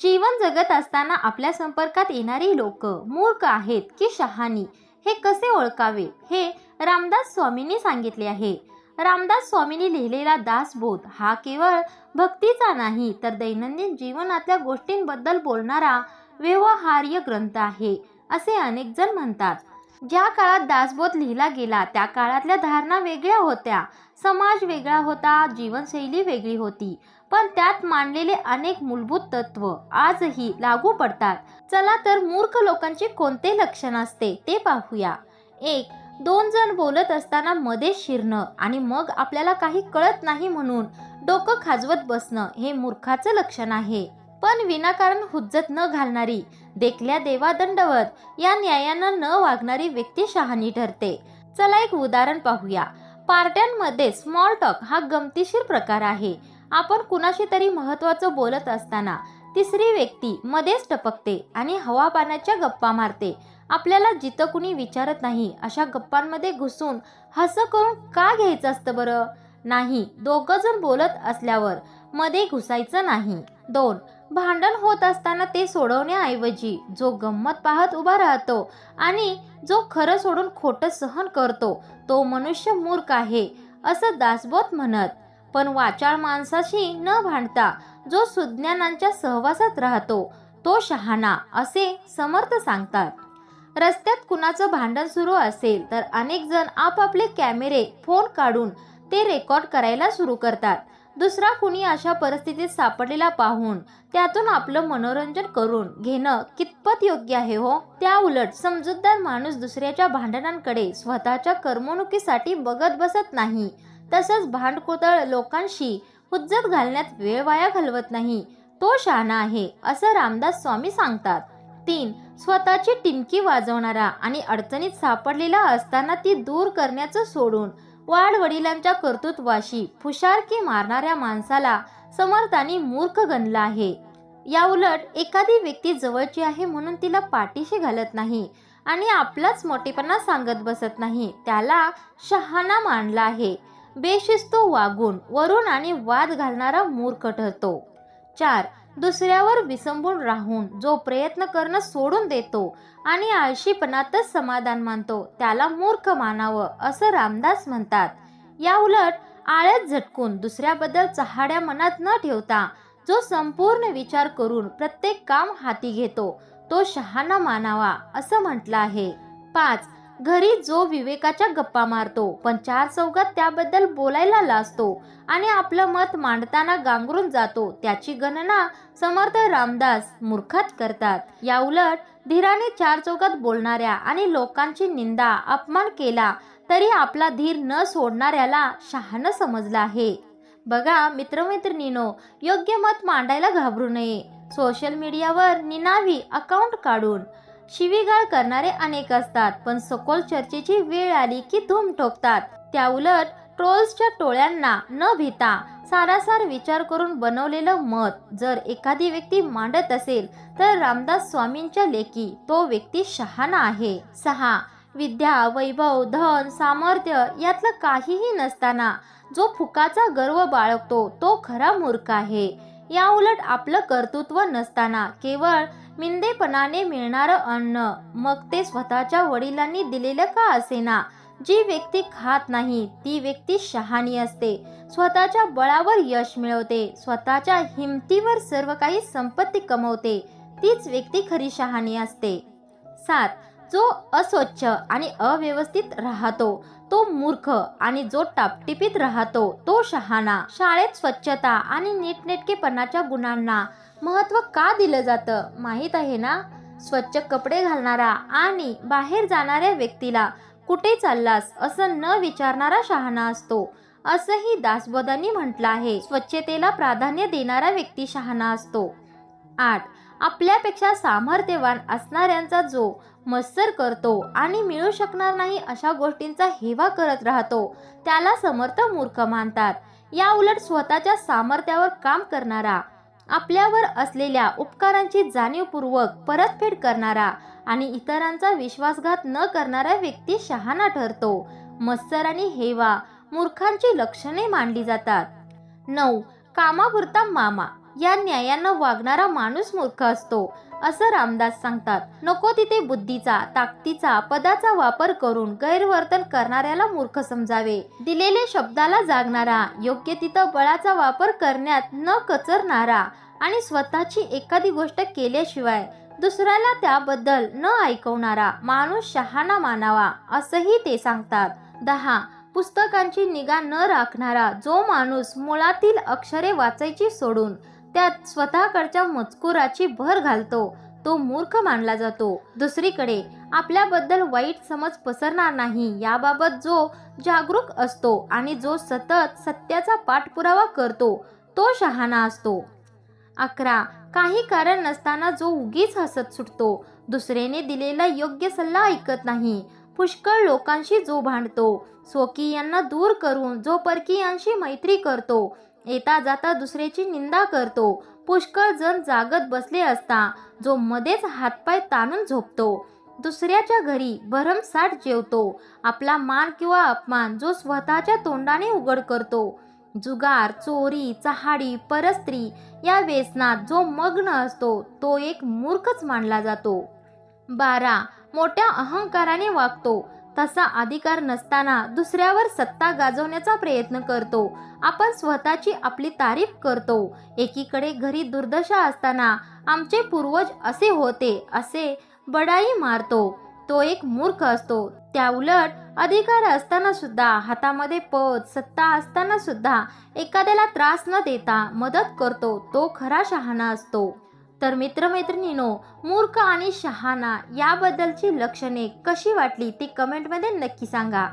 जीवन जगत असताना आपल्या संपर्कात येणारी लोक मूर्ख आहेत की शहाणी हे कसे ओळखावे? हे रामदास स्वामींनी सांगितले आहे. रामदास स्वामींनी लिहिलेला दासबोध हा केवळ भक्तीचा नाही तर दैनंदिन जीवनातल्या गोष्टींबद्दल बोलणारा व्यवहार्य ग्रंथ आहे असे अनेक जण म्हणतात. ज्या काळात दासबोध लिहिला गेला त्या काळातल्या धारणा वेगळ्या होत्या. समाज वेगळा होता जीवनशैली वेगळी होती. पण त्यात मांडलेले अनेक मूलभूत तत्व आजही लागू पडतात. चला तर मूर्ख लोकांचे कोणते लक्षण असते ते पाहूया. एक दोन जण बोलत असताना मध्ये शिरणं आणि मग आपल्याला काही कळत नाही म्हणून डोकं खाजवत बसणं हे मूर्खाचं लक्षण आहे. पण विनाकारण हुज्जत न घालणारी देखल्या देवा दंडवत या न्यायानं न वागणारी व्यक्ती शहाणी ठरते. चला एक उदाहरण पाहूया. पार्ट्यांमध्ये स्मॉल टॉक हा गमतीशीर प्रकार आहे. आपण कुणाशी तरी महत्वाचं बोलत असताना तिसरी व्यक्ती मध्येच टपकते आणि हवापानाच्या गप्पा मारते. आपल्याला जिथं कुणी विचारत नाही अशा गप्पांमध्ये घुसून हसं करून का घ्यायचं असतं बरं? नाही दोघं जण बोलत असल्यावर मध्ये घुसायचं नाही. दोन भांडण होत असताना ते सोडवण्याऐवजी जो गंमत पाहत उभा राहतो आणि जो खरं सोडून खोटं सहन करतो तो मनुष्य मूर्ख आहे असं दासबोध म्हणत. पण वाचाळ माणसाशी न भांडता जो सुज्ञानांच्या सहवासात राहतो तो शहाणा असे समर्थ सांगतात. रस्त्यात कुणाचं भांडण सुरू असेल तर अनेक जण आपापले कॅमेरे फोन काढून ते रेकॉर्ड करायला सुरू करतात. दुसरा कुणी अशा परिस्थितीत सापडलेला पाहून त्यातून आपलं मनोरंजन करून घेणं कितपत योग्य आहे हो? त्या उलट समजूतदार माणूस दुसऱ्याच्या भांडणांकडे स्वतःच्या करमणुकीसाठी बघत बसत नाही. तसंच भांडकोतळ लोकांशी हुज्जत घालण्यात वेळ वाया घालवत नाही. तो शहाणा आहे असं रामदास स्वामी सांगतात. तीन स्वतःची टिमकी वाजवणारा आणि अडचणीत सापडलेला असताना ती दूर करण्याचं सोडून वाढ वडिलांच्या कर्तृत्वाशी फुशारकी मारणाऱ्या माणसाला समर्थांनी मूर्ख गणला आहे. या उलट एखादी व्यक्ती जवळची आहे म्हणून तिला पाठीशी घालत नाही आणि आपलाच मोठेपणा सांगत बसत नाही त्याला शहाणा मानला आहे. बेशिस्त वागून वरून आणि वाद घालणारा मूर्ख ठरतो. चार दुसऱ्यावर विसंबून राहून जो प्रयत्न करणं सोडून देतो आणि आळशीपणातच समाधान मानतो त्याला मूर्ख मानावं असं रामदास म्हणतात. या उलट आळ्यात झटकून दुसऱ्याबद्दल चहाड्या मनात न ठेवता जो संपूर्ण विचार करून प्रत्येक काम हाती घेतो तो शहाणा मानावा असं म्हटलं आहे. पाच घरी जो विवेकाच्या गप्पा मारतो पण चार चौघात त्याबद्दल बोलायला लाजतो आणि आपलं मत मांडताना गांगरून जातो त्याची गणना समर्थ रामदास मूर्खात करतात. या उलट धीराने चार चौकात बोलणाऱ्या आणि लोकांची निंदा अपमान केला तरी आपला धीर न सोडणाऱ्याला शहाणं समजलं आहे. बघा मित्रमैत्रिणीनो योग्य मत मांडायला घाबरू नये. सोशल मीडियावर निनावी अकाउंट काढून शिवीगाळ करणारे अनेक असतात पण सखोल चर्चेची वेळ आली की धूम ठोकतात. त्या उलट ट्रोल्सच्या टोळ्यांना न भीता सारासार विचार करून बनवलेलं मत जर एखादी व्यक्ती मांडत असेल तर रामदास स्वामींच्या लेखी तो व्यक्ती शहाणा आहे. सहा. विद्या वैभव धन सामर्थ्य यातलं काहीही नसताना जो फुकाचा गर्व बाळगतो तो खरा मूर्ख आहे. या उलट आपलं कर्तृत्व नसताना केवळ मिंदेपणाने मिळणारं अन्न. मग ते स्वतःच्या वडिलांनी दिलेलं का असेना? जी व्यक्ती खात नाही ती व्यक्ती शहाणी असते. स्वतःच्या बळावर यश मिळवते. स्वतःच्या हिमतीवर सर्व काही संपत्ती कमवते. तीच व्यक्ती खरी शहाणी असते. सात. जो अस्वच्छ आणि अव्यवस्थित राहतो तो मूर्ख आणि जो टापटिपीत राहतो तो शहाणा. शाळेत स्वच्छता आणि नीटनेटकेपणाच्या गुणांना महत्त्व का दिलं जातं? माहीत आहे ना? स्वच्छ कपडे घालणारा आणि बाहेर जाणाऱ्या व्यक्तीला कुठे चाललास असं न विचारणारा शहाणा असतो. असंही दासबोधांनी म्हटलं आहे. स्वच्छतेला प्राधान्य देणारा व्यक्ती शहाणा असतो. आठ. आपल्यापेक्षा सामर्थ्यवान असणाऱ्यांचा जो मत्सर करतो आणि मिळू शकणार नाही अशा गोष्टींचा हेवा करत राहतो त्याला समर्थ मूर्ख मानतात. या उलट स्वतःच्या सामर्थ्यावर काम करणारा आपल्यावर असलेल्या उपकारांची जाणीवपूर्वक परतफेड करणारा आणि इतरांचा विश्वासघात न करणारा व्यक्ती शहाणा ठरतो. मत्सर आणि हेवा मूर्खांची लक्षणे मानली जातात. नऊ. कामापुरता मामा. या न्यायानं वागणारा माणूस मूर्ख असतो असं रामदास सांगतात. नको तिथे बुद्धीचा ताकदीचा पदाचा वापर करून गैरवर्तन करणाऱ्याला मूर्ख समजावे. दिलेल्या शब्दाला जागणारा योग्य तिथं बळाचा वापर करण्यात न कचरणारा आणि स्वतःची एखादी गोष्ट केल्याशिवाय दुसऱ्याला त्याबद्दल न ऐकवणारा माणूस शहाणा मानावा असंही ते सांगतात. दहा पुस्तकांची निगा न राखणारा जो माणूस मुळातील अक्षरे वाचायची सोडून त्यात स्वतःकडच्या मजकुराची भर घालतो. तो मूर्ख मानला जातो. दुसरीकडे आपल्याबद्दल वाईट समज पसरणार नाही. याबाबत जो जागरूक असतो आणि जो सतत सत्याचा पाठपुरावा करतो तो शहाणा असतो. अकरा काही कारण नसताना जो उगीच हसत सुटतो. दुसऱ्याने दिलेला योग्य सल्ला ऐकत नाही. पुष्कळ लोकांशी जो भांडतो स्वकीयांना दूर करून जो परकीयांशी मैत्री करतो येता जाता दुसऱ्याची निंदा करतो. पुष्कळ जण जागत बसले असता जो मध्येच हातपाय ताणून झोपतो. दुसऱ्याच्या घरी भरमसाठ जेवतो. आपला मान किंवा अपमान जो स्वतःच्या तोंडाने उघड करतो. जुगार चोरी चहाडी परस्त्री या व्यसनात जो मग्न असतो तो एक मूर्खच मानला जातो. बारा. मोठ्या अहंकाराने वागतो. तसा अधिकार नसताना दुसऱ्यावर सत्ता गाजवण्याचा प्रयत्न करतो. आपण स्वतःची आपली तारीफ करतो. एकीकडे घरी दुर्दशा असताना आमचे पूर्वज असे होते असे बडाई मारतो. तो एक मूर्ख असतो. त्या उलट अधिकार असताना सुद्धा हातामध्ये पद सत्ता असताना सुद्धा एखाद्याला त्रास न देता मदत करतो. तो खरा शहाणा असतो. तर मित्रमैत्रिणीनो मूर्ख आणि शहाणा याबद्दलची लक्षणे कशी वाटली ती कमेंटमध्ये नक्की सांगा.